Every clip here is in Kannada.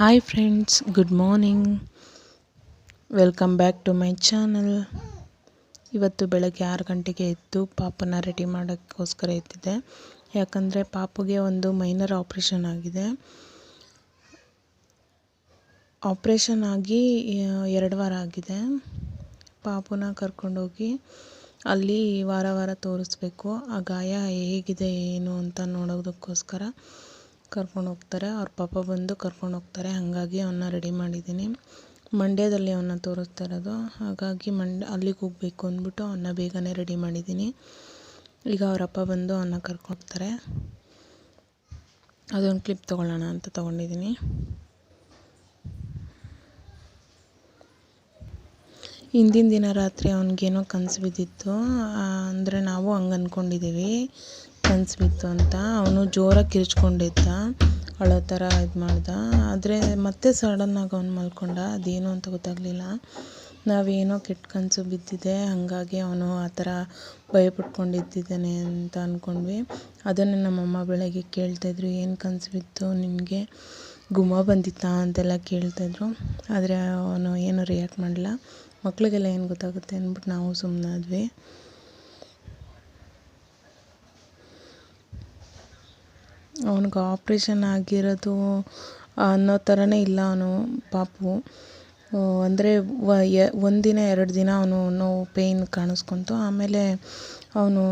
Hi friends good morning welcome back to my channel ಇವತ್ತು ಬೆಳಗ್ಗೆ ಆರು ಗಂಟೆಗೆ ಎದ್ದು ಪಾಪನ ರೆಡಿ ಮಾಡೋಕ್ಕೋಸ್ಕರ ಎದ್ದಿದ್ದೆ. ಯಾಕಂದರೆ ಪಾಪುಗೆ ಒಂದು ಮೈನರ್ ಆಪ್ರೇಷನ್ ಆಗಿದೆ. ಆಪ್ರೇಷನ್ ಆಗಿ ಎರಡು ವಾರ ಆಗಿದೆ. ಪಾಪುನ ಕರ್ಕೊಂಡೋಗಿ ಅಲ್ಲಿ ವಾರ ವಾರ ತೋರಿಸ್ಬೇಕು. ಆ ಗಾಯ ಹೇಗಿದೆ, ಏನು ಅಂತ ನೋಡೋದಕ್ಕೋಸ್ಕರ ಕರ್ಕೊಂಡು ಹೋಗ್ತಾರೆ. ಅವ್ರ ಪಾಪ ಬಂದು ಕರ್ಕೊಂಡು ಹೋಗ್ತಾರೆ. ಹಾಗಾಗಿ ಅವನ್ನ ರೆಡಿ ಮಾಡಿದ್ದೀನಿ. ಮಂಡ್ಯದಲ್ಲಿ ಅವನ್ನ ತೋರಿಸ್ತಾ ಇರೋದು. ಹಾಗಾಗಿ ಮಂಡ್ಯ ಅಲ್ಲಿಗೆ ಹೋಗಬೇಕು ಅಂದ್ಬಿಟ್ಟು ಅವನ್ನ ಬೇಗನೆ ರೆಡಿ ಮಾಡಿದ್ದೀನಿ. ಈಗ ಅವ್ರ ಅಪ್ಪ ಬಂದು ಅವನ್ನ ಕರ್ಕೊಂಡು ಹೋಗ್ತಾರೆ. ಅದೊಂದು ಕ್ಲಿಪ್ ತೊಗೊಳ್ಳೋಣ ಅಂತ ತೊಗೊಂಡಿದ್ದೀನಿ. ಹಿಂದಿನ ದಿನ ರಾತ್ರಿ ಅವನಿಗೇನೋ ಕನಸು ಬಿದ್ದಿತ್ತು. ಅಂದರೆ ನಾವು ಹಂಗೆ ಅಂದ್ಕೊಂಡಿದ್ದೀವಿ ಕನಸು ಸ್ಮಿತ್ ಅಂತ ಅವನು ಜೋರಾಗಿ ಕಿರಿಚ್ಕೊಂಡಿದ್ದ. ಅಳೋ ಥರ ಇದು ಮಾಡ್ದ. ಆದರೆ ಮತ್ತೆ ಸಡನ್ನಾಗಿ ಅವ್ನು ಮಲ್ಕೊಂಡ. ಅದೇನು ಅಂತ ಗೊತ್ತಾಗಲಿಲ್ಲ. ನಾವೇನೋ ಕೆಟ್ಟ ಕನಸು ಬಿದ್ದಿದೆ. ಹಾಗಾಗಿ ಅವನು ಆ ಥರ ಭಯಪಟ್ಕೊಂಡಿದ್ದಾನೆ ಅಂತ ಅಂದ್ಕೊಂಡ್ವಿ ಅದನ್ನು ನಮ್ಮಮ್ಮ ಬೆಳಗ್ಗೆ ಕೇಳ್ತಾಯಿದ್ರು ಏನು ಕನಸು ಬಿತ್ತು ನಿನಗೆ ಗುಮ್ಮ ಬಂದಿತ್ತಾ? ಅಂತೆಲ್ಲ ಕೇಳ್ತಾಯಿದ್ರು ಆದರೆ ಅವನು ಏನೂ ರಿಯಾಕ್ಟ್ ಮಾಡಲಿಲ್ಲ. ಮಕ್ಕಳಿಗೆಲ್ಲ ಏನು ಗೊತ್ತಾಗುತ್ತೆ ಅಂದ್ಬಿಟ್ಟು ನಾವು ಸುಮ್ಮನಾದ್ವಿ ಅವ್ನಿಗೆ ಆಪ್ರೇಷನ್ ಆಗಿರೋದು ಅನ್ನೋ ಥರನೇ ಇಲ್ಲ ಅವನು, ಪಾಪು. ಅಂದರೆ ಒಂದಿನ, ಎರಡು ದಿನ ಅವನು ನೋವು ಪೇಯ್ನ್ ಕಾಣಿಸ್ಕೊಂತು. ಆಮೇಲೆ ಅವನು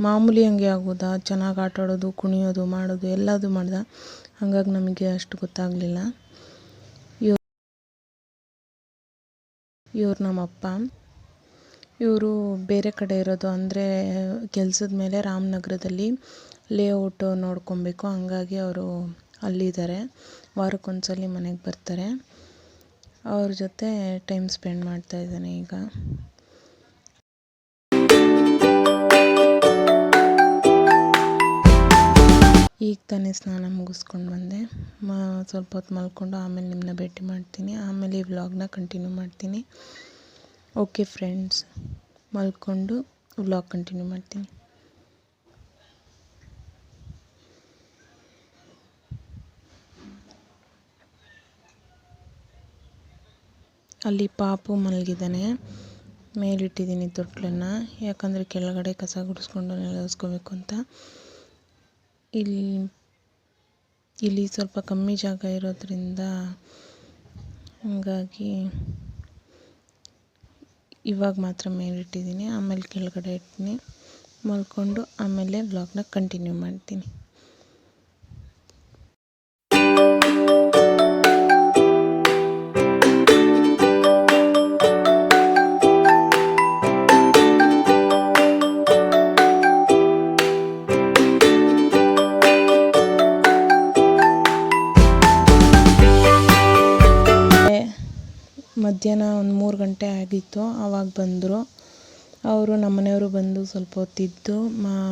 ಮಾಮೂಲಿ ಹಂಗೆ ಆಗೋದ? ಚೆನ್ನಾಗಿ ಆಟ ಆಡೋದು, ಕುಣಿಯೋದು, ಮಾಡೋದು ಎಲ್ಲದೂ ಮಾಡ್ದ? ಹಾಗಾಗಿ ನಮಗೆ ಅಷ್ಟು ಗೊತ್ತಾಗಲಿಲ್ಲ. ಇವ್ ಇವ್ರು ನಮ್ಮಪ್ಪ. ಇವರು ಬೇರೆ ಕಡೆ ಇರೋದು ಅಂದರೆ ಕೆಲಸದ ಮೇಲೆ ರಾಮನಗರದಲ್ಲಿ. ಲೇಔಟು ನೋಡ್ಕೊಬೇಕು. ಹಂಗಾಗಿ ಅವರು ಅಲ್ಲಿದ್ದಾರೆ. ವಾರಕ್ಕೊಂದ್ಸಲ ಮನೆಗೆ ಬರ್ತಾರೆ. ಅವ್ರ ಜೊತೆ ಟೈಮ್ ಸ್ಪೆಂಡ್ ಮಾಡ್ತಾ ಇದ್ದಾನೆ ಈಗ. ಈಗ ತಾನೇ ಸ್ನಾನ ಮುಗಿಸ್ಕೊಂಡು ಬಂದೆ. ಮ, ಸ್ವಲ್ಪ ಹೊತ್ತು ಮಲ್ಕೊಂಡು ಆಮೇಲೆ ನಿಮ್ಮನ್ನ ಭೇಟಿ ಮಾಡ್ತೀನಿ. ಆಮೇಲೆ ಈ ವ್ಲಾಗ್ನ ಕಂಟಿನ್ಯೂ ಮಾಡ್ತೀನಿ. ಓಕೆ ಫ್ರೆಂಡ್ಸ್ ಮಲ್ಕೊಂಡು ವ್ಲಾಗ್ ಕಂಟಿನ್ಯೂ ಮಾಡ್ತೀನಿ. ಅಲ್ಲಿ ಪಾಪು ಮಲಗಿದ್ದಾನೆ. ಮೇಲಿಟ್ಟಿದ್ದೀನಿ ತೊಟ್ಲನ್ನು. ಯಾಕಂದರೆ ಕೆಳಗಡೆ ಕಸ ಗುಡಿಸ್ಕೊಂಡು ನೆಲಸ್ಕೋಬೇಕು ಅಂತ. ಇಲ್ಲಿ ಇಲ್ಲಿ ಸ್ವಲ್ಪ ಕಮ್ಮಿ ಜಾಗ ಇರೋದ್ರಿಂದ ಹಾಗಾಗಿ ಇವಾಗ ಮಾತ್ರ ಮೇಲಿಟ್ಟಿದ್ದೀನಿ. ಆಮೇಲೆ ಕೆಳಗಡೆ ಇಡ್ತೀನಿ. ಮಲ್ಕೊಂಡು ಆಮೇಲೆ ವ್ಲಾಗ್ನ ಕಂಟಿನ್ಯೂ ಮಾಡ್ತೀನಿ. ಮಧ್ಯಾಹ್ನ ಒಂದು ಮೂರು ಗಂಟೆ ಆಗಿತ್ತು ಆವಾಗ ಬಂದರು. ಅವರು ನಮ್ಮ ಮನೆಯವರು ಬಂದು ಸ್ವಲ್ಪ ಹೊತ್ತಿದ್ದು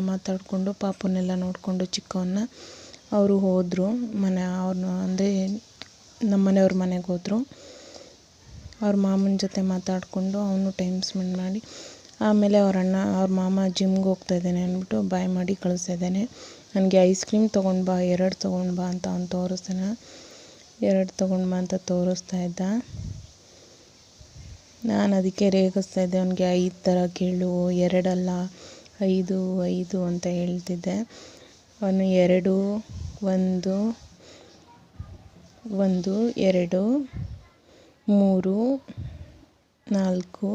ಮಾತಾಡಿಕೊಂಡು ಪಾಪುನೆಲ್ಲ ನೋಡಿಕೊಂಡು ಚಿಕ್ಕವನ್ನ ಅವರು ಹೋದರು. ಮನೆ ಅವ್ರನ್ನ ಅಂದರೆ ನಮ್ಮನೆಯವ್ರ ಮನೆಗೆ ಹೋದರು. ಅವ್ರ ಮಾಮನ ಜೊತೆ ಮಾತಾಡಿಕೊಂಡು ಅವನು ಟೈಮ್ ಸ್ಪೆಂಡ್ ಮಾಡಿ, ಆಮೇಲೆ ಅವ್ರ ಅಣ್ಣ, ಅವ್ರ ಮಾಮ ಜಿಮ್ಗೆ ಹೋಗ್ತಾ ಇದ್ದಾನೆ ಅಂದ್ಬಿಟ್ಟು ಬಾಯ್ ಮಾಡಿ ಕಳಿಸ್ತಾ ಇದ್ದಾನೆ. ನನಗೆ ಐಸ್ ಕ್ರೀಮ್ ತೊಗೊಂಡು ಬಾ, ಎರಡು ತೊಗೊಂಡು ಬಾ ಅಂತ ಅವ್ನು ತೋರಿಸ್ತಾನೆ. ಎರಡು ತೊಗೊಂಡು ಬಾ ಅಂತ ತೋರಿಸ್ತಾ ಇದ್ದ. ನಾನು ಅದಕ್ಕೆ ರೇಗಿಸ್ತಾ ಇದ್ದೆ. ಅವನಿಗೆ ಐದು ಥರ ಕೇಳು, ಎರಡಲ್ಲ, ಐದು ಐದು ಅಂತ ಹೇಳ್ತಿದ್ದೆ. ಅವನು ಎರಡು, ಒಂದು ಒಂದು, ಎರಡು, ಮೂರು, ನಾಲ್ಕು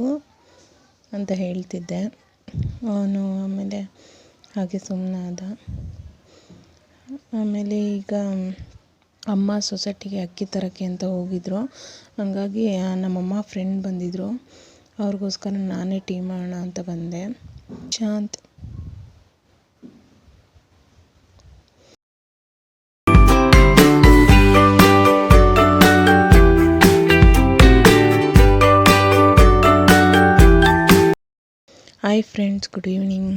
ಅಂತ ಹೇಳ್ತಿದ್ದೆ. ಅವನು ಆಮೇಲೆ ಹಾಗೆ ಸುಮ್ಮನಾದ ಆಮೇಲೆ ಈಗ ಅಮ್ಮ ಸೊಸೈಟಿಗೆ ಅಕ್ಕಿ ತರೋಕ್ಕೆ ಅಂತ ಹೋಗಿದ್ರು. ಹಂಗಾಗಿ ನಮ್ಮಮ್ಮ ಫ್ರೆಂಡ್ ಬಂದಿದ್ದರು ಅವ್ರಿಗೋಸ್ಕರ ನಾನೇ ಟೀ ಮಾಡೋಣ ಅಂತ ಬಂದೆ. Shant. Hi friends good evening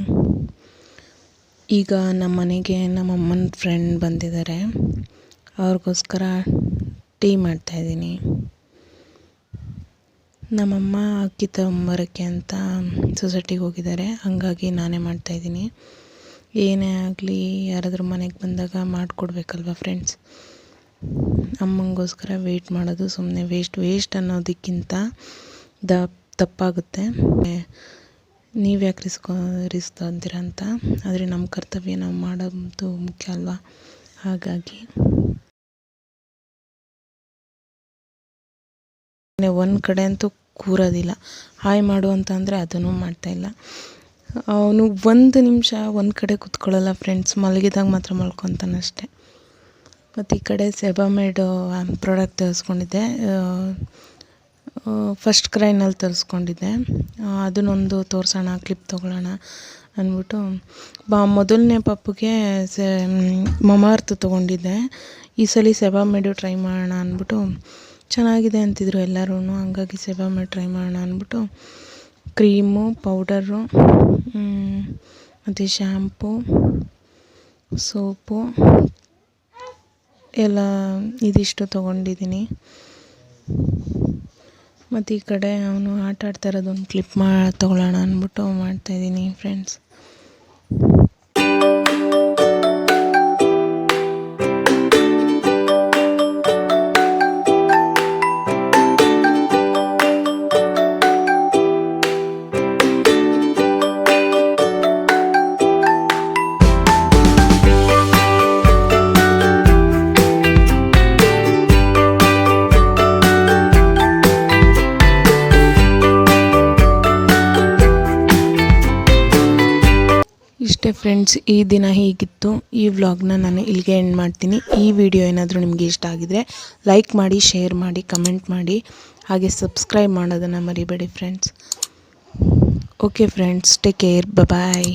ಈಗ ನಮ್ಮ ಮನೆಗೆ ನಮ್ಮಮ್ಮನ ಫ್ರೆಂಡ್ ಬಂದಿದ್ದಾರೆ. ಅವ್ರಿಗೋಸ್ಕರ ಟೀ ಮಾಡ್ತಾಯಿದ್ದೀನಿ ನಮ್ಮಮ್ಮ ಅಕ್ಕಿ ತಗೊಂಬರೋಕ್ಕೆ ಅಂತ ಸೊಸೈಟಿಗೆ ಹೋಗಿದ್ದಾರೆ. ಹಾಗಾಗಿ ನಾನೇ ಮಾಡ್ತಾಯಿದ್ದೀನಿ ಏನೇ ಆಗಲಿ ಯಾರಾದರೂ ಮನೆಗೆ ಬಂದಾಗ ಮಾಡಿಕೊಡ್ಬೇಕಲ್ವ ಫ್ರೆಂಡ್ಸ್ ಅಮ್ಮಂಗೋಸ್ಕರ ವೆಯ್ಟ್ ಮಾಡೋದು ಸುಮ್ಮನೆ ವೇಸ್ಟ್ ವೇಸ್ಟ್ ಅನ್ನೋದಕ್ಕಿಂತ ದ, ತಪ್ಪಾಗುತ್ತೆ. ನೀವು ಯಾಕೆ ರಿಸ್ಕೊ ರಿಸ್ಕ್ ಅಂತ. ಆದರೆ ನಮ್ಮ ಕರ್ತವ್ಯ ನಾವು ಮಾಡೋದು ಮುಖ್ಯ ಅಲ್ವಾ? ಹಾಗಾಗಿ ಒಂದು ಕಡೆ ಅಂತೂ ಕೂರೋದಿಲ್ಲ. ಹಾಯ್ ಮಾಡು ಅಂತ ಅಂದರೆ ಅದನ್ನು ಮಾಡ್ತಾಯಿಲ್ಲ ಅವನು ಒಂದು ನಿಮಿಷ ಒಂದು ಕಡೆ ಕೂತ್ಕೊಳ್ಳಲ್ಲ ಫ್ರೆಂಡ್ಸ್ ಮಲಗಿದಾಗ ಮಾತ್ರ ಮಲ್ಕೊತಾನೆ ಅಷ್ಟೆ. ಮತ್ತು ಈ ಕಡೆ ಸೆಬಾಮೇಡ್ ಪ್ರಾಡಕ್ಟ್ ತರಿಸ್ಕೊಂಡಿದ್ದೆ. ಫಸ್ಟ್ ಕ್ರೈನಲ್ಲಿ ತರಿಸ್ಕೊಂಡಿದ್ದೆ. ಅದನ್ನೊಂದು ತೋರಿಸೋಣ ಕ್ಲಿಪ್ ತೊಗೊಳ್ಳೋಣ ಅಂದ್ಬಿಟ್ಟು, ಬಾ, ಮೊದಲನೇ ಪಪ್ಪುಗೆ ಸೆ ಮಮಾರ್ತ್ ತೊಗೊಂಡಿದ್ದೆ. ಈ ಸಲ ಸೆಬಾಮೇಡು ಟ್ರೈ ಮಾಡೋಣ ಅಂದ್ಬಿಟ್ಟು ಚೆನ್ನಾಗಿದೆ ಅಂತಿದ್ರು ಎಲ್ಲರೂ. ಹಂಗಾಗಿ ಮಾಡಿ ಟ್ರೈ ಮಾಡೋಣ ಅಂದ್ಬಿಟ್ಟು ಕ್ರೀಮು, ಪೌಡರು ಮತ್ತು ಶ್ಯಾಂಪು, ಸೋಪು, ಎಲ್ಲ ಇದಿಷ್ಟು ತೊಗೊಂಡಿದ್ದೀನಿ. ಮತ್ತು ಈ ಕಡೆ ಅವನು ಆಟ ಆಡ್ತಾ ಇರೋದೊಂದು ಕ್ಲಿಪ್ ಮಾ, ತೊಗೊಳ್ಳೋಣ ಅಂದ್ಬಿಟ್ಟು ಮಾಡ್ತಾಯಿದ್ದೀನಿ ಫ್ರೆಂಡ್ಸ್ ಫ್ರೆಂಡ್ಸ್, ಈ ದಿನ ಹೀಗಿತ್ತು. ಈ ವ್ಲಾಗ್ನ ನಾನು ಇಲ್ಲಿಗೆ ಎಂಡ್ ಮಾಡ್ತೀನಿ. ಈ ವಿಡಿಯೋ ಏನಾದರೂ ನಿಮಗೆ ಇಷ್ಟ ಆಗಿದರೆ ಲೈಕ್ ಮಾಡಿ ಶೇರ್ ಮಾಡಿ ಕಮೆಂಟ್ ಮಾಡಿ. ಹಾಗೆ ಸಬ್ಸ್ಕ್ರೈಬ್ ಮಾಡೋದನ್ನು ಮರಿಬೇಡಿ friends okay friends take care bye